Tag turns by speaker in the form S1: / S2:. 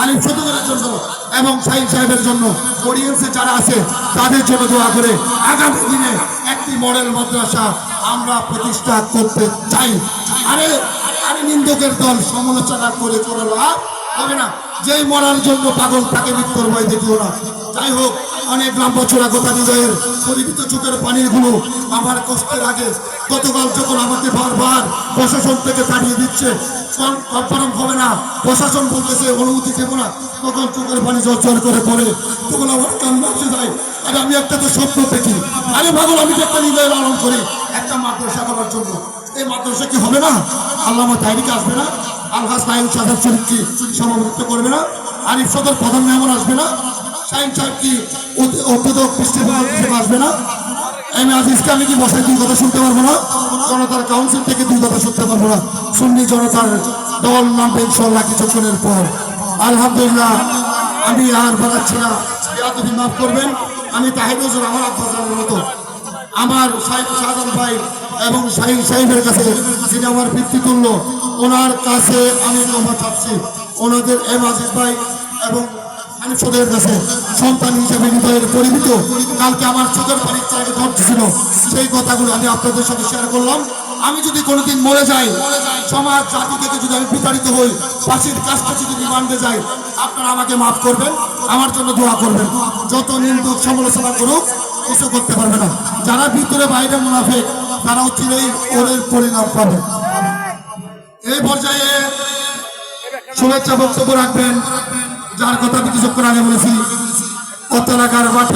S1: আলিম শতকের জন্য এবং সাইন সাহেবের জন্য অডিয়েন্সে যারা আছে, তাদের জন্য দোয়া করে আগামী দিনে একটি মডেল মাদ্রাসা আমরা প্রতিষ্ঠা করতে চাই। আরে আরে নিন্দকের দল সমালোচনা করে কোনো লাভ হবে না। যেই মরার জন্য পাগল তাকে মৃত্যুর ভয় দেখিও না। যাই হোক অনেক বছর আগতা হৃদয়ের পরিমিত চোখের পানিরগুলো আমার কষ্টের আগে গতকাল যখন আমাকে বারবার প্রশাসন থেকে তাড়িয়ে দিচ্ছে কনফার্ম হবে না। প্রশাসন বলতেছে, অনুমতি দেব না। তখন চোখের পানি জর্জর করে পড়ে তখন আমার কান্না এসে যায়। আর আমি একটা তো স্বপ্ন দেখি। আরে পাগল, আমি একটা হৃদয় লালন করি। একটা মাদ্রাসা করার জন্য। এই মাদ্রাসা কি হবে না? আল্লাহ তাইরিকে আসবে না? আলহাস নাইম সাহেব শরীফকে সমাবেত করবে না? আরিফ সদর প্রধান মেহমান আসবে না? সাইন সাহেব কি পৃষ্ঠপোষক হিসেবে আসবে না? এম আজিজকে আমি কি বসায় দুই কথা শুনতে পারব না? জনতার কাউন্সিল থেকে দুই কথা শুনতে পারব না। সুন্নি জনতার দল নামবে ইনশাল্লাহ কিছুক্ষণের পর। আলহামদুলিল্লাহ, আমি আর বাড়াচ্ছি না। আপনি মাফ করবেন। আমি তাহিদুজুর আমার আব্বাসের মতো। আমার সাহেব শাহজাহান ভাই এবং শাহিন সাহেবের কাছে যিনি আমার ভিত্তি তুল্য ওনার কাছে আমি ক্ষমা চাচ্ছি। ওনাদের এম আজিজ ভাই এবং আমি চোখের কাছে সন্তান হিসেবে হৃদয়ের পরিমিত, কালকে আমার চোখের পানির চাইতে ঘটছিল সেই কথাগুলো আমি আপনাদের সাথে শেয়ার করলাম। আমি যদি কোনোদিন মরে যাই, সমাজ, জাতি থেকে যদি আমি বিতাড়িত হই, ফাঁসির কাজটা যদি রিমান্ডে যাই, আপনারা আমাকে মাফ করবেন, আমার জন্য দোয়া করবেন। যত নিন্দুক সমালোচনা করুক, কিছু করতে পারবে না। যারা ভিতরে বাইরে মুনাফেক, তারাও চিরেই ওরের পরিণাম পাবে। এই পর্যায়ে শুভেচ্ছা বক্তব্য রাখবেন যার কথা আমি কিছুক্ষণ আগে বলেছি। বাটি